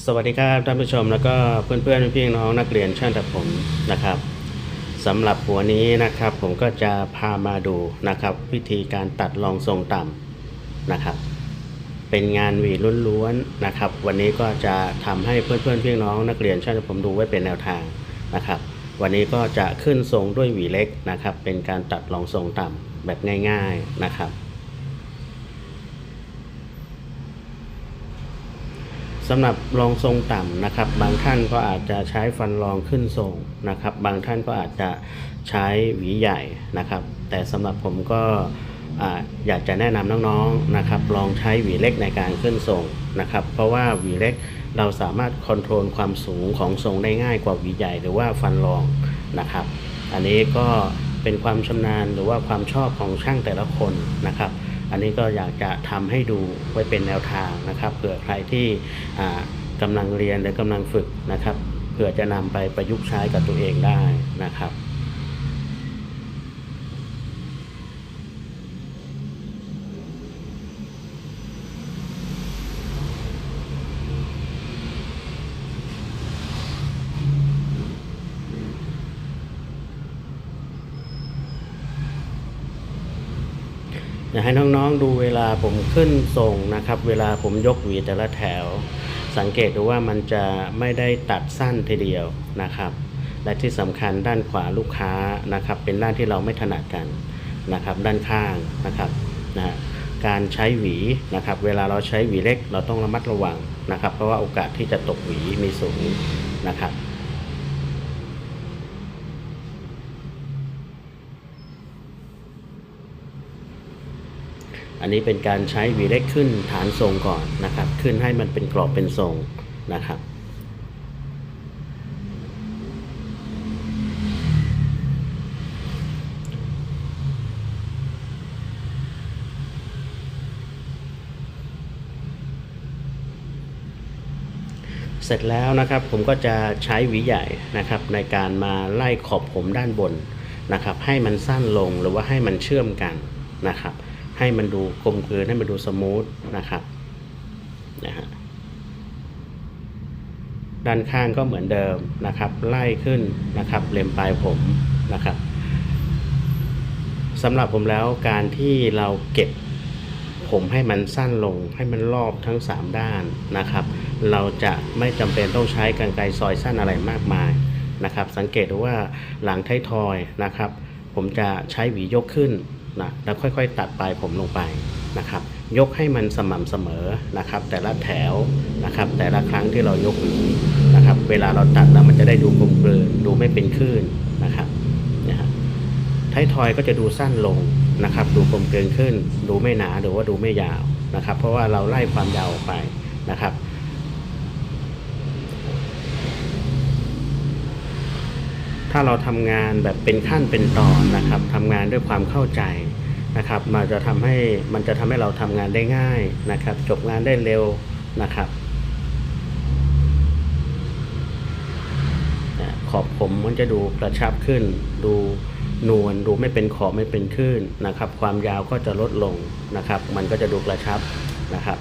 สวัสดีครับท่านผู้ชมแล้วก็เพื่อนเพื่อนพี่น้องนักเรียนช่างตัดผมนะครับสำหรับหัวนี้นะครับผมก็จะพามาดูนะครับ วิธีการตัดรองทรงต่ำนะครับ เป็นงานหวีล้วนๆนะครับ วันนี้ก็จะทำให้เพื่อนเพื่อนพี่น้องนักเรียนช่างตัดผมดูไว้เป็นแนวทางนะครับ วันนี้ก็จะขึ้นทรงด้วยหวีเล็กนะครับ เป็นการตัดรองทรงต่ำแบบง่าย ๆนะครับ สำหรับรองทรงต่ำนะครับ บางท่านก็อาจจะใช้ฟันรองขึ้นทรงนะครับ บางท่านก็อาจจะใช้หวีใหญ่นะครับ แต่สำหรับผมก็อยากจะแนะนำน้องๆนะครับ ลองใช้หวีเล็กในการขึ้นทรงนะครับ เพราะว่าหวีเล็กเราสามารถคอนโทรลความสูงของทรงได้ง่ายกว่าหวีใหญ่หรือว่าฟันรองนะครับ อันนี้ก็เป็นความชำนาญหรือว่าความชอบของช่างแต่ละคนนะครับ อันนี้ก็อยากจะทำให้ดูไว้เป็นแนวทางนะครับเผื่อใครที่กำกำลังเรียนหรือกำลังฝึกนะครับเผื่อจะนำไปประยุกต์ใช้กับตัวเองได้นะครับ อยากให้น้องๆดูเวลาผมขึ้นส่งนะครับ เวลาผมยกหวีแต่ละแถว สังเกตดูว่ามันจะไม่ได้ตัดสั้นทีเดียวนะครับ และที่สำคัญด้านขวาลูกค้านะครับ เป็นด้านที่เราไม่ถนัดกันนะครับ ด้านข้างนะครับนะการใช้หวีนะครับ เวลาเราใช้หวีเล็กเราต้องระมัดระวังนะครับ เพราะว่าโอกาสที่จะตกหวีมีสูงนะครับ อันนี้เป็นการใช้วีเล็กขึ้นฐานทรงก่อนนะครับ ขึ้นให้มันเป็นกรอบเป็นทรงนะครับ เสร็จแล้วนะครับผมก็จะใช้หวีใหญ่นะครับ ในการมาไล่ขอบผมด้านบนนะครับ ให้มันสั้นลงหรือว่าให้มันเชื่อมกันนะครับ ให้มันดูกลมกลืนให้มันดูสมูทนะครับนะฮะด้านข้างก็เหมือนเดิมนะครับ ไล่ขึ้นนะครับเล็มปลายผมนะครับสำหรับผมแล้วการที่เราเก็บผมให้มันสั้นลงให้มันรอบทั้ง 3 ด้านนะครับ เราจะไม่จำเป็นต้องใช้กรรไกรซอยสั้นอะไรมากมายนะครับ สังเกตดูว่าหลังไทยทอยนะครับ ผมจะใช้หวียกขึ้น นะแล้วค่อยๆ ตัดปลายผมลงไปนะครับ ยกให้มันสม่ำเสมอนะครับ แต่ละแถวนะครับ แต่ละครั้งที่เรายกหวีนะครับ เวลาเราตัดแล้วมันจะได้ดูกลมกลืนดูไม่เป็นคลื่นนะครับนะฮะท้ายทอยก็จะดูสั้นลงนะครับ ดูกลมเกลืนขึ้น ดูไม่หนาหรือว่าดูไม่ยาวนะครับ เพราะว่าเราไล่ความยาวออกไปนะครับ ถ้าเราทำงานแบบเป็นขั้นเป็นตอนนะครับทำงานด้วยความเข้าใจนะครับมันจะทำให้มันจะทำให้เราทำงานได้ง่ายนะครับ จบงานได้เร็วนะครับ ขอบผมมันจะดูกระชับขึ้น ดูนวลดูไม่เป็นขอบไม่เป็นคลื่นนะครับ ความยาวก็จะลดลงนะครับ มันก็จะดูกระชับนะครับ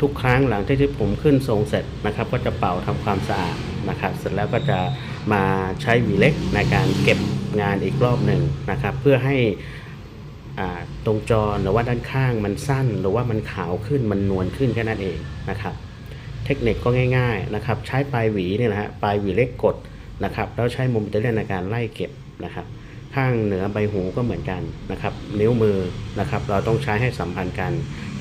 ทุกครั้งหลังที่ที่ผมขึ้นทรงเสร็จนะครับ ก็จะเป่าทำความสะอาดนะครับ เสร็จแล้วก็จะ มาใช้วีเล็กในการเก็บงานอีกรอบหนึ่งนะครับ เพื่อให้ตรงจอหรือว่าด้านข้างมันสั้น หรือว่ามันขาวขึ้นมันนวลขึ้นแค่นั้นเองนะครับเทคนิคก็ง่ายๆนะครับใช้ปลายหวีเนี่ยนะฮะปลายหวีเล็กกดนะครับแล้วใช้มุมอิตาเลียนในการไล่เก็บนะครับ ข้างเหนือใบหูก็เหมือนกันนะครับ นิ้วมือนะครับ เราต้องใช้ให้สัมพันธ์กัน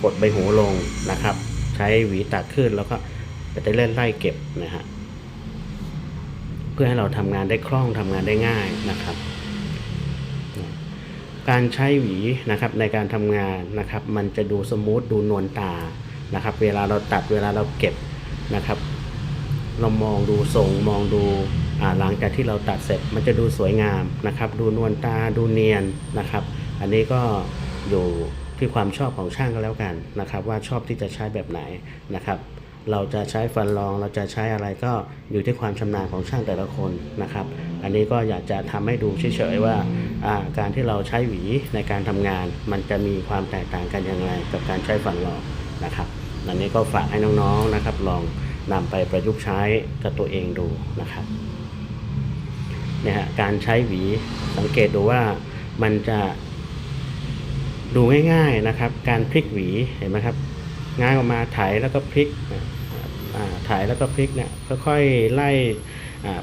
กดใบหูลงนะครับ ใช้หวีตัดขึ้นแล้วก็อิตาเลียนไล่เก็บนะฮะ เพื่อให้เราทำงานได้คล่องทำงานได้ง่ายนะครับ การใช้หวีนะครับในการทำงานนะครับ มันจะดูสมูทดูนวลตานะครับ เวลาเราตัดเวลาเราเก็บนะครับ เรามองดูทรงมองดูหลังจากที่เราตัดเสร็จมันจะดูสวยงามนะครับ ดูนวลตาดูเนียนนะครับ อันนี้ก็อยู่ที่ความชอบของช่างก็แล้วกันนะครับ ว่าชอบที่จะใช้แบบไหนนะครับ เราจะใช้ฟันรองเราจะใช้อะไรก็อยู่ที่ความชำนาญของช่างแต่ละคนนะครับ อันนี้ก็อยากจะทำให้ดูเฉยๆว่าการที่เราใช้หวีในการทำงาน มันจะมีความแตกต่างกันอย่างไรกับการใช้ฟันรองนะครับอันนี้ก็ฝากให้น้องๆนะครับ ลองนำไปประยุกต์ใช้กับตัวเองดูนะครับเนี่ยฮะการใช้หวีสังเกตดูว่ามันจะดูง่ายๆนะครับ การพลิกหวีเห็นไหมครับ ง้างออกมาไถแล้วก็พลิกถ่ายแล้วก็พลิกเนี่ยค่อยๆไล่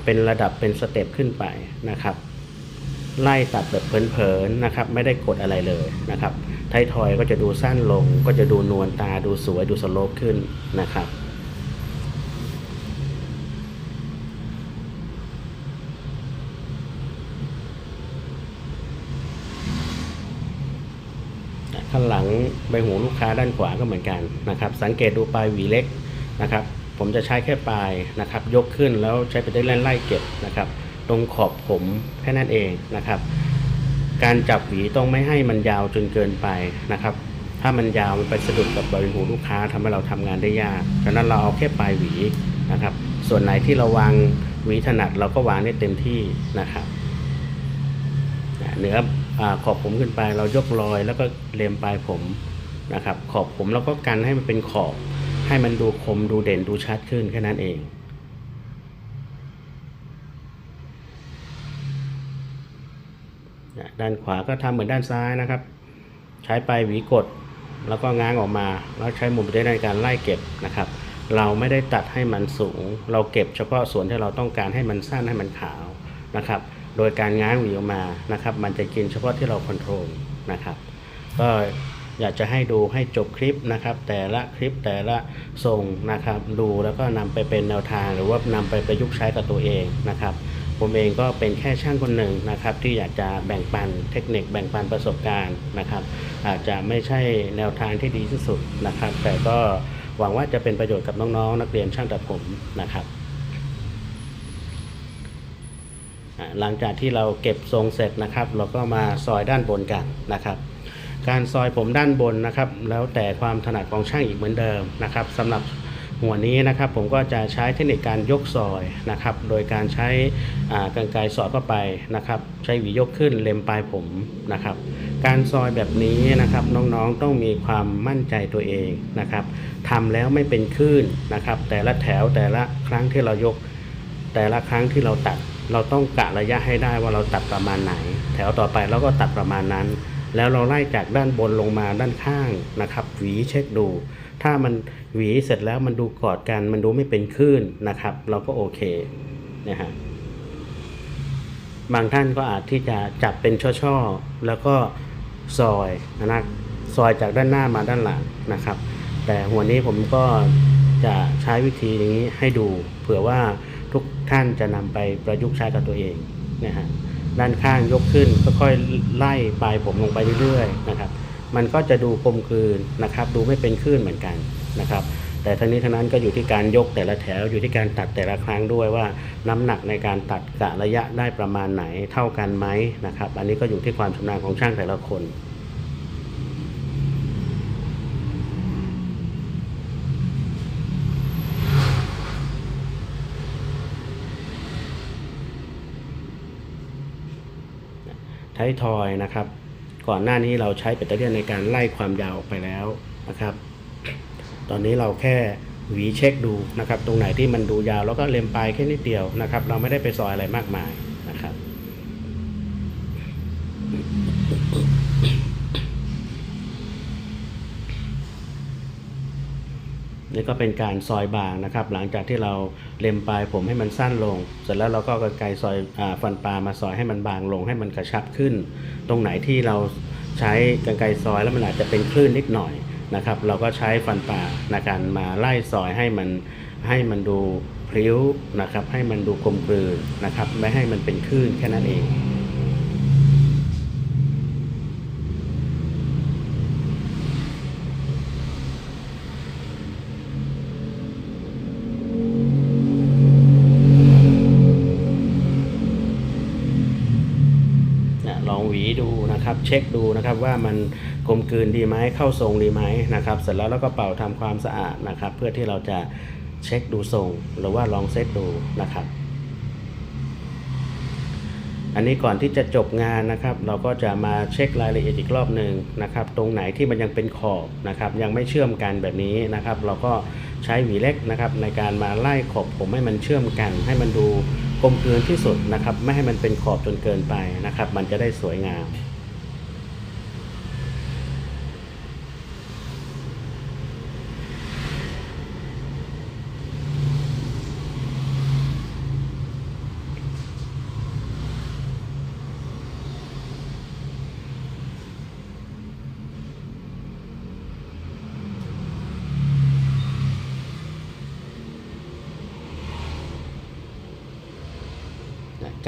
เป็นระดับเป็นสเต็ปขึ้นไปนะครับ ไล่ตัดแบบเพลินๆนะครับ ไม่ได้กดอะไรเลยนะครับไททอยก็จะดูสั้นลง ก็จะดูนวลตาดูสวยดูสโลปขึ้นนะครับ ข้างหลังใบหูลูกค้าด้านขวาก็เหมือนกันนะครับ สังเกตดูปลายหวีเล็กนะครับ ผมจะใช้แค่ปลายนะครับ ยกขึ้นแล้วใช้ไปได้ไล่เก็บนะครับ ตรงขอบผมแค่นั้นเองนะครับ การจับหวีต้องไม่ให้มันยาวจนเกินไปนะครับ ถ้ามันยาวมันไปสะดุดกับใบหูลูกค้าทำให้เราทำงานได้ยากฉะนั้นเราเอาแค่ปลายหวีนะครับ ส่วนไหนที่เราวางหวีถนัดเราก็วางได้เต็มที่นะครับเนืออ ขอบผมขึ้นไปเรายกรอย แล้วก็เลียมปลายผมนะครับ ขอบผมเราก็กันให้มันเป็นขอบ ให้มันดูคมดูเด่นดูชัดขึ้นแค่นั้นเองด้านขวาก็ทำเหมือนด้านซ้ายนะครับ ใช้ปลายหวีกดแล้วก็ง้างออกมา แล้วใช้มุมได้ในการไล่เก็บนะครับ เราไม่ได้ตัดให้มันสูง เราเก็บเฉพาะส่วนที่เราต้องการให้มันสั้นให้มันขาวนะครับ โดยการง้างหวีออกมานะครับ มันจะกินเฉพาะที่เราคอนโทรลนะครับ ก็อยากจะให้ดูให้จบคลิปนะครับ แต่ละคลิปแต่ละทรงนะครับ ดูแล้วก็นำไปเป็นแนวทาง หรือว่านำไปประยุกต์ใช้กับตัวเองนะครับ ผมเองก็เป็นแค่ช่างคนหนึ่งนะครับ ที่อยากจะแบ่งปันเทคนิคแบ่งปันประสบการณ์นะครับ อาจจะไม่ใช่แนวทางที่ดีที่สุดนะครับ แต่ก็หวังว่าจะเป็นประโยชน์กับน้องๆนักเรียนช่างตัดผมนะครับ อ่า หลังจากที่เราเก็บทรงเสร็จนะครับ เราก็มาซอยด้านบนกันนะครับ การซอยผมด้านบนนะครับ แล้วแต่ความถนัดของช่างอีกเหมือนเดิมนะครับสำหรับหัวนี้นะครับผมก็จะใช้เทคนิคการยกซอยนะครับ โดยการใช้อ่ากรรไกรสอดเข้าไปนะครับ ใช้หวียกขึ้นเล็มปลายผมนะครับ การซอยแบบนี้นะครับน้องๆต้องมีความมั่นใจตัวเองนะครับทำแล้วไม่เป็นคลื่นนะครับ แต่ละแถวแต่ละครั้งที่เรายก แต่ละครั้งที่เราตัด เราต้องกะระยะให้ได้ว่าเราตัดประมาณไหน แถวต่อไปเราก็ตัดประมาณนั้น แล้วเราไล่จากด้านบนลงมาด้านข้างนะครับ หวีเช็คดู ถ้ามันหวีเสร็จแล้วมันดูกอดกันมันดูไม่เป็นคลื่นนะครับ เราก็โอเคนะฮะบางท่านก็อาจที่จะจับเป็นช่อๆ แล้วก็ซอยนะซอยจากด้านหน้ามาด้านหลังนะครับ แต่หัวนี้ผมก็จะใช้วิธีนี้ให้ดูเผื่อว่า ท่านจะนำไปประยุกต์ใช้กับตัวเองนะฮะด้านข้างยกขึ้นค่อยๆไล่ปลายผมลงไปเรื่อยๆนะครับ มันก็จะดูกลมกลืนนะครับ ดูไม่เป็นคลื่นเหมือนกันนะครับ แต่ทั้งนี้ทั้งนั้นก็อยู่ที่การยกแต่ละแถวอยู่ที่การตัดแต่ละครั้งด้วยว่า น้ำหนักในการตัดกะระยะได้ประมาณไหนเท่ากันไหมนะครับ อันนี้ก็อยู่ที่ความชำนาญของช่างแต่ละคน ท้ายทอยนะครับ ก่อนหน้านี้เราใช้แบตเตอรี่ในการไล่ความยาวออกไปแล้วนะครับ ตอนนี้เราแค่หวีเช็คดูนะครับ ตรงไหนที่มันดูยาวแล้วก็เล็มปลายแค่นิดเดียวนะครับ เราไม่ได้ไปซอยอะไรมากมายนะครับ นี่ ก็เป็นการซอยบางนะครับ หลังจากที่เราเล็มปลายผมให้มันสั้นลง เสร็จแล้วเราก็กรรไกซอยอฟันปลามาซอยให้มันบางลงให้มันกระชับขึ้น ตรงไหนที่เราใช้กรรไกซอยแล้วมันอาจจะเป็นคลื่นนิดหน่อยนะครับ เราก็ใช้ฟันปลาในการมาไล่ซอยให้มันให้มันดูพริ้วนะครับ ให้มันดูกลมกลืนนะครับ ไม่ให้มันเป็นคลื่นแค่นั้นเอง นะลองหวีดู นะครับ เช็คดูนะครับว่ามันกลมกลืนดีไหมเข้าทรงดีไหมนะครับ เสร็จแล้วเราก็เป่าทำความสะอาดนะครับ เพื่อที่เราจะเช็คดูทรง หรือว่าลองเซตดูนะครับ อันนี้ก่อนที่จะจบงานนะครับ เราก็จะมาเช็ครายละเอียดอีกรอบหนึ่งนะครับ ตรงไหนที่มันยังเป็นขอบนะครับ ยังไม่เชื่อมกันแบบนี้นะครับ เราก็ใช้หวีเล็กนะครับ ในการมาไล่ขอบผมให้มันเชื่อมกัน ให้มันดูกลมกลืนที่สุดนะครับ ไม่ให้มันเป็นขอบจนเกินไปนะครับ มันจะได้สวยงาม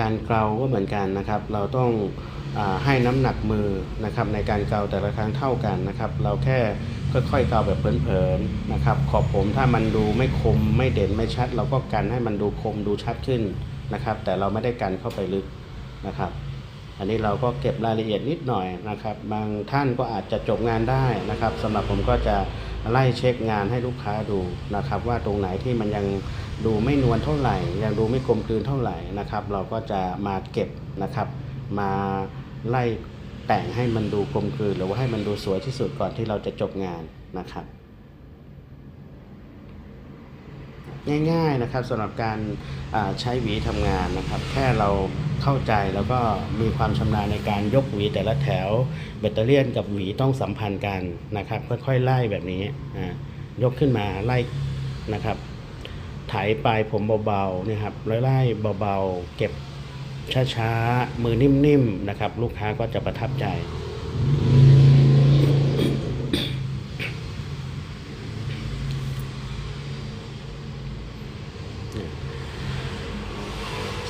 การเกลาก็เหมือนกันนะครับ เราต้องอให้น้ำหนักมือนะครับในการเกลาแต่ละครั้งเท่ากันนะครับ เราแค่ค่อยๆเกลาแบบเพลินๆนะครับ ขอบผมถ้ามันดูไม่คมไม่เด่นไม่ชัด เราก็กันให้มันดูคมดูชัดขึ้นนะครับ แต่เราไม่ได้กันเข้าไปลึกนะครับ อันนี้เราก็เก็บรายละเอียดนิดหน่อยนะครับ บางท่านก็อาจจะจบงานได้นะครับสำหรับผมก็จะไล่เช็คงานให้ลูกค้าดูนะครับ ว่าตรงไหนที่มันยัง ดูไม่นวลเท่าไหร่ ยังดูไม่กลมกลืนเท่าไหร่นะครับ เราก็จะมาเก็บนะครับ มาไล่แต่งให้มันดูกลมกลืนหรือว่าให้มันดูสวยที่สุดก่อนที่เราจะจบงานนะครับ ง่ายๆนะครับสำหรับการใช้หวีทำงานนะครับ แค่เราเข้าใจแล้วก็มีความชำนาญในการยกหวีแต่ละแถวแบตเตอรี่ยนกับหวีต้องสัมพันธ์กันนะครับ ค่อยๆไล่แบบนี้อ่ายกขึ้นมาไล่นะครับ ไถปลายผมเบาๆนะครับไล่ๆเบาๆ เก็บช้าๆ มือนิ่มๆนะครับ ลูกค้าก็จะประทับใจ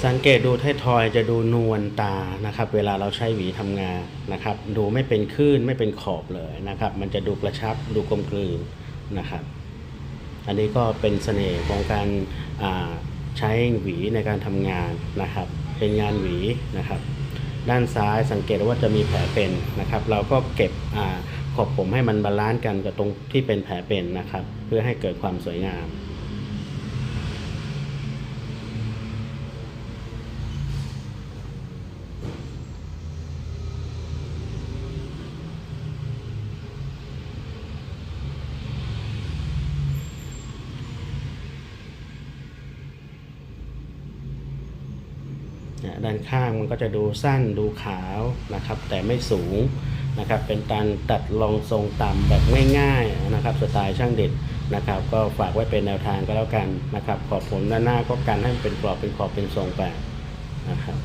สังเกตดูไททอยจะดูนวลตานะครับ เวลาเราใช้หวีทำงานนะครับ ดูไม่เป็นคลื่นไม่เป็นขอบเลยนะครับ มันจะดูกระชับดูกลมกลืนนะครับ อันนี้ก็เป็นเสน่ห์ของการใช้หวีในการทำงานนะครับ เป็นงานหวีนะครับ ด้านซ้ายสังเกตว่าจะมีแผลเป็นนะครับ เราก็เก็บอขอบผมให้มันบาลานซ์กันกับตรงที่เป็นแผลเป็นนะครับ เพื่อให้เกิดความสวยงาม ด้านข้างมันก็จะดูสั้นดูขาวนะครับ แต่ไม่สูงนะครับ เป็นการตัดรองทรงต่ำแบบง่ายๆนะครับสไตล์ช่างเด็ดนะครับ ก็ฝากไว้เป็นแนวทางก็แล้วกันนะครับ ขอบผมด้านหน้าก็กันให้มันเป็นกรอบเป็นขอบเป็นทรงไปนะครับ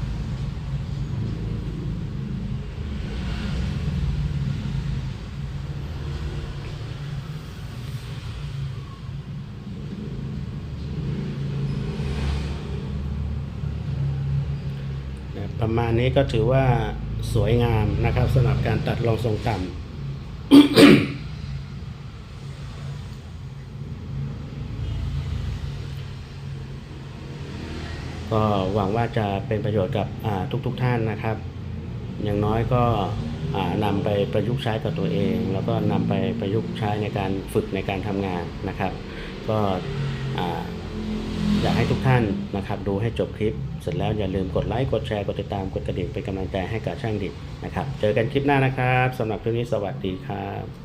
นะ ประมาณนี้ก็ถือว่าสวยงามนะครับสำหรับการตัดรองทรงต่ำก็หวังว่าจะเป็นประโยชน์กับทุกๆทท่านนะครับ อย่างน้อยก็นำไปประยุกต์ใช้กับตัวเอง แล้วก็นำไปประยุกต์ใช้ในการฝึกในการทำงานนะครับ ก็ อยากให้ทุกท่านนะครับดูให้จบคลิป เสร็จแล้วอย่าลืมกดไลค์กดแชร์กดติดตามกดกระดิ่งเป็นกำลังใจให้กับช่างดิบนะครับ เจอกันคลิปหน้านะครับสำหรับคลิปนี้สวัสดีครับ